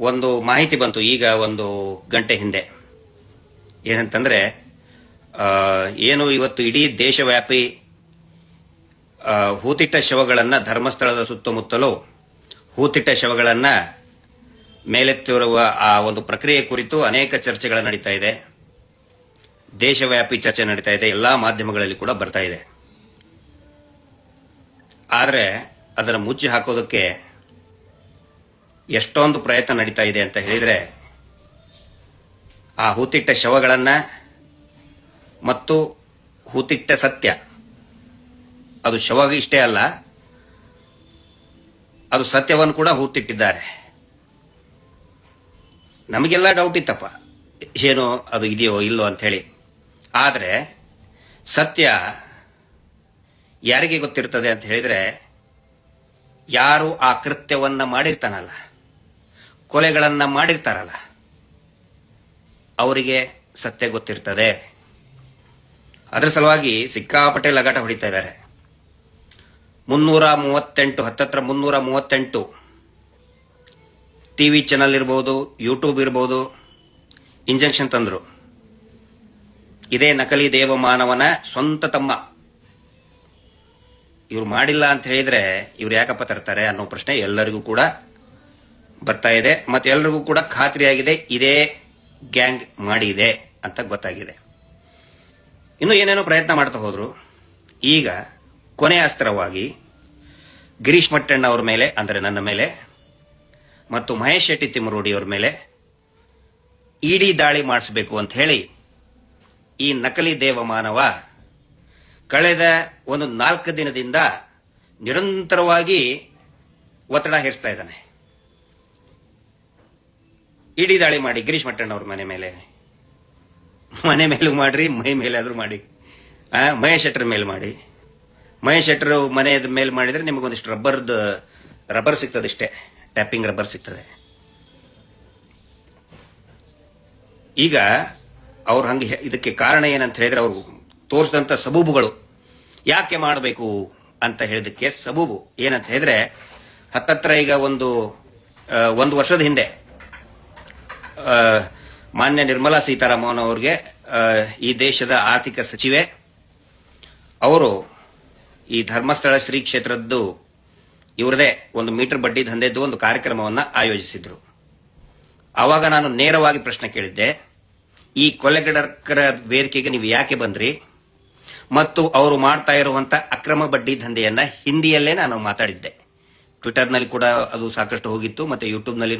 ಒಂದು ಮಾಹಿತಿ ಬಂತು ಈಗ ಒಂದು ಗಂಟೆ ಹಿಂದೆ. ಏನಂತಂದ್ರೆ ಏನು ಇವತ್ತು ಇಡೀ ದೇಶವ್ಯಾಪಿ ಹೂತಿಟ್ಟ ಶವಗಳನ್ನು ಧರ್ಮಸ್ಥಳದ ಸುತ್ತಮುತ್ತಲೂ ಹೂತಿಟ್ಟ ಶವಗಳನ್ನು ಮೇಲೆತ್ತಿರುವ ಆ ಒಂದು ಪ್ರಕ್ರಿಯೆ ಕುರಿತು ಅನೇಕ ಚರ್ಚೆಗಳು ನಡೀತಾ ಇದೆ. ದೇಶವ್ಯಾಪಿ ಚರ್ಚೆ ನಡೀತಾ ಇದೆ. ಎಲ್ಲಾ ಮಾಧ್ಯಮಗಳಲ್ಲಿ ಕೂಡ ಬರ್ತಾ ಇದೆ. ಆದರೆ ಅದನ್ನು ಮುಚ್ಚಿ ಹಾಕೋದಕ್ಕೆ ಎಷ್ಟೊಂದು ಪ್ರಯತ್ನ ನಡೀತಾ ಇದೆ ಅಂತ ಹೇಳಿದರೆ, ಆ ಹೂತಿಟ್ಟ ಶವಗಳನ್ನ ಮತ್ತು ಹೂತಿಟ್ಟ ಸತ್ಯ, ಅದು ಶವ ಇಷ್ಟೇ ಅಲ್ಲ, ಅದು ಸತ್ಯವನ್ನು ಕೂಡ ಹೂತಿಟ್ಟಿದ್ದಾರೆ. ನಮಗೆಲ್ಲ ಡೌಟ್ ಇತ್ತಪ್ಪ. ಏನು ಅದು ಇದೆಯೋ ಇಲ್ಲೋ ಅಂತ ಹೇಳಿ. ಆದರೆ ಸತ್ಯ ಯಾರಿಗೆ ಗೊತ್ತಿರ್ತದೆ ಅಂತ ಹೇಳಿದರೆ, ಯಾರು ಆ ಕೃತ್ಯವನ್ನು ಮಾಡಿರ್ತಾನಲ್ಲ. ಕೊಲೆಗಳನ್ನ ಮಾಡಿರ್ತಾರಲ್ಲ, ಅವರಿಗೆ ಸತ್ಯ ಗೊತ್ತಿರ್ತದೆ. ಅದರ ಸಲುವಾಗಿ ಸಿಕ್ಕಾಪಟ್ಟೆ ಲಗಾಟ ಹೊಡಿತಾ ಇದ್ದಾರೆ. ಮುನ್ನೂರ ಮೂವತ್ತೆಂಟು, ಹತ್ತತ್ರ ಮುನ್ನೂರ ಮೂವತ್ತೆಂಟು ಟಿವಿ ಚಾನಲ್ ಇರ್ಬೋದು, ಯೂಟ್ಯೂಬ್ ಇರ್ಬೋದು, ಇಂಜೆಕ್ಷನ್ ತಂದರು. ಇದೇ ನಕಲಿ ದೇವ ಮಾನವನ ಸ್ವಂತ ತಮ್ಮ. ಇವ್ರು ಮಾಡಿಲ್ಲ ಅಂತ ಹೇಳಿದ್ರೆ ಇವ್ರು ಯಾಕಪ್ಪ ತರ್ತಾರೆ ಅನ್ನೋ ಪ್ರಶ್ನೆ ಎಲ್ಲರಿಗೂ ಕೂಡ ಬರ್ತಾ ಇದೆ. ಮತ್ತೆ ಎಲ್ರಿಗೂ ಕೂಡ ಖಾತ್ರಿಯಾಗಿದೆ. ಇದೇ ಗ್ಯಾಂಗ್ ಮಾಡಿದೆ ಅಂತ ಗೊತ್ತಾಗಿದೆ. ಇನ್ನು ಏನೇನೋ ಪ್ರಯತ್ನ ಮಾಡ್ತಾ ಹೋದ್ರು. ಈಗ ಕೊನೆ ಅಸ್ತ್ರವಾಗಿ ಗಿರೀಶ್ ಮಟ್ಟಣ್ಣ ಅವ್ರ ಮೇಲೆ, ಅಂದರೆ ನನ್ನ ಮೇಲೆ, ಮತ್ತು ಮಹೇಶ್ ಶೆಟ್ಟಿ ತಿಮ್ಮರೋಡಿ ಅವರ ಮೇಲೆ ಇಡಿ ದಾಳಿ ಮಾಡಿಸಬೇಕು ಅಂತ ಹೇಳಿ ಈ ನಕಲಿ ದೇವಮಾನವ ಕಳೆದ ಒಂದು ನಾಲ್ಕು ದಿನದಿಂದ ನಿರಂತರವಾಗಿ ಒತ್ತಡ ಹೇರಿಸ್ತಾ ಇದ್ದಾನೆ. ಇಡಿ ದಾಳಿ ಮಾಡಿ. ಗಿರೀಶ್ ಮಟ್ಟಣ್ಣ ಅವ್ರ ಮನೆ ಮೇಲೆ. ಮನೆ ಮೇಲೂ ಮಾಡ್ರಿ, ಮೈ ಮೇಲೆ ಆದ್ರೂ ಮಾಡಿ ಮಹೇಶ್ ಶೆಟ್ಟರ್ ಮೇಲೆ ಮಾಡಿ. ಮಹೇಶ್ ಶೆಟ್ಟರ್ ಮನೆ ಮೇಲೆ ಮಾಡಿದ್ರೆ ನಿಮಗೊಂದಿಷ್ಟು ರಬ್ಬರ್ದು, ರಬ್ಬರ್ ಸಿಗ್ತದೆ ಇಷ್ಟೇ. ಟ್ಯಾಪಿಂಗ್ ರಬ್ಬರ್ ಸಿಗ್ತದೆ. ಈಗ ಅವ್ರು ಹಂಗೆ ಇದಕ್ಕೆ ಕಾರಣ ಏನಂತ ಹೇಳಿದ್ರೆ ಅವರು ತೋರಿಸಿದಂತ ಸಬೂಬುಗಳು. ಯಾಕೆ ಮಾಡಬೇಕು ಅಂತ ಹೇಳಿದಕ್ಕೆ ಸಬೂಬು ಏನಂತ ಹೇಳಿದ್ರೆ, ಹತ್ತತ್ರ ಈಗ ಒಂದು ಒಂದು ವರ್ಷದ ಹಿಂದೆ ಮಾನ್ಯ ನಿರ್ಮಲಾ ಸೀತಾರಾಮನ್ ಅವರಿಗೆ ಈ ದೇಶದ ಆರ್ಥಿಕ ಸಚಿವೆ. ಅವರು ಈ ಧರ್ಮಸ್ಥಳ ಶ್ರೀ ಕ್ಷೇತ್ರದ್ದು ಇವರದೇ ಒಂದು ಮೀಟರ್ ಬಡ್ಡಿ ದಂಧೆದ್ದು ಒಂದು ಕಾರ್ಯಕ್ರಮವನ್ನು ಆಯೋಜಿಸಿದ್ರು. ಆವಾಗ ನಾನು ನೇರವಾಗಿ ಪ್ರಶ್ನೆ ಕೇಳಿದ್ದೆ. ಈ ಕೊಲೆಗಡಕರ ವೇದಿಕೆಗೆ ನೀವು ಯಾಕೆ ಬಂದ್ರಿ? ಮತ್ತು ಅವರು ಮಾಡ್ತಾ ಇರುವಂತ ಅಕ್ರಮ ಬಡ್ಡಿ ದಂಧೆಯನ್ನ ಹಿಂದಿಯಲ್ಲೇ ನಾನು ಮಾತಾಡಿದ್ದೆ. ಟ್ವಿಟರ್ನಲ್ಲಿ ಕೂಡ ಅದು ಸಾಕಷ್ಟು ಹೋಗಿತ್ತು, ಮತ್ತೆ ಯೂಟ್ಯೂಬ್ನಲ್ಲಿ